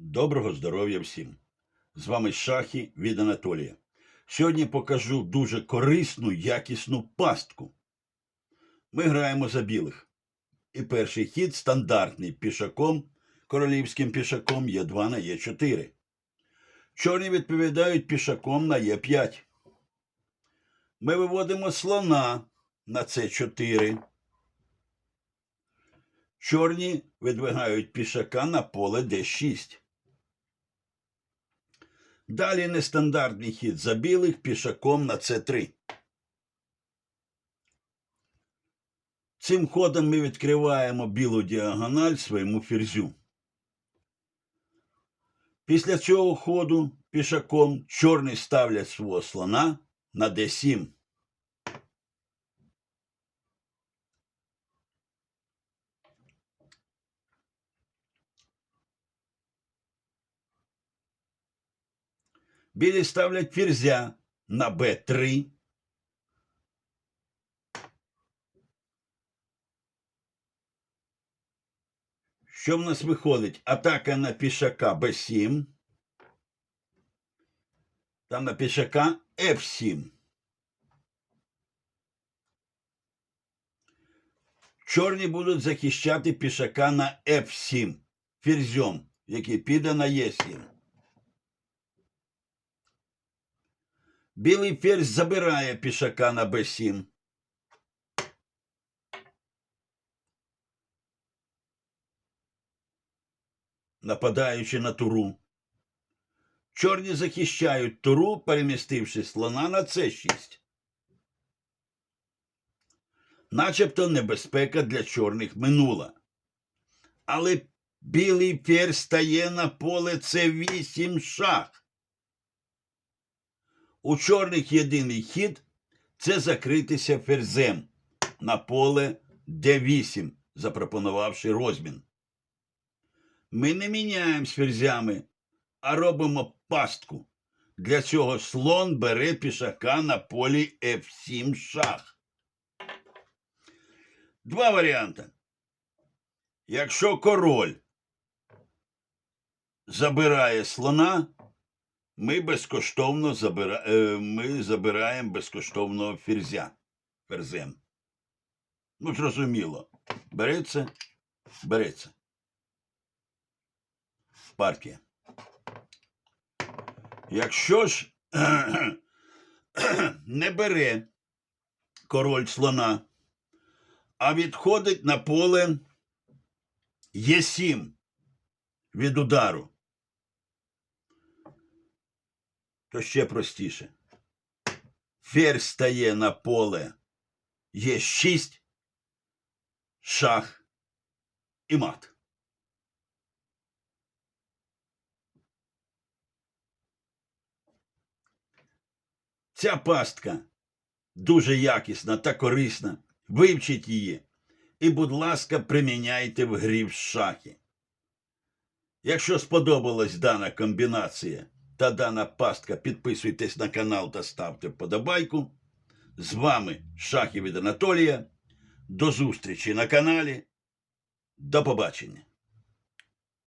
Доброго здоров'я всім! З вами Шахі від Анатолія. Сьогодні покажу дуже корисну, якісну пастку. Ми граємо за білих. І перший хід стандартний пішаком, королівським пішаком Е2 на Е4. Чорні відповідають пішаком на Е5. Ми виводимо слона на С4. Чорні видвигають пішака на поле Д6. Далі нестандартний хід за білих пішаком на С3. Цим ходом ми відкриваємо білу діагональ своєму ферзю. Після цього ходу пішаком чорний ставлять свого слона на Д7. Білі ставлять ферзя на Б3. Що в нас виходить? Атака на пішака Б7. Там на пішака F7. Чорні будуть захищати пішака на F7 ферзьом, який піде на Е7. Білий ферзь забирає пішака на Б7. Нападаючи на туру. Чорні захищають туру, перемістивши слона на С6. Начебто небезпека для чорних минула. Але білий ферзь стає на поле С8 шах. У чорних єдиний хід це закритися ферзем на поле Д8, запропонувавши розмін. Ми не міняємо з ферзями, а робимо пастку. Для цього слон бере пішака на полі F7 шах. Два варіанти. Якщо король забирає слона, ми безкоштовно забира... е, ми забираємо безкоштовного ферзя. Ферзем. Ну, зрозуміло. Береться, береться. Партія. Якщо ж не бере король слона, а відходить на поле Є7 від удару, то ще простіше. Ферзь стає на поле Є6, шах і мат. Ця пастка дуже якісна та корисна. Вивчіть її і, будь ласка, приміняйте в грі в шахи. Якщо сподобалась дана комбінація та дана пастка, підписуйтесь на канал та ставте вподобайку. З вами Шахів від Анатолія. До зустрічі на каналі. До побачення.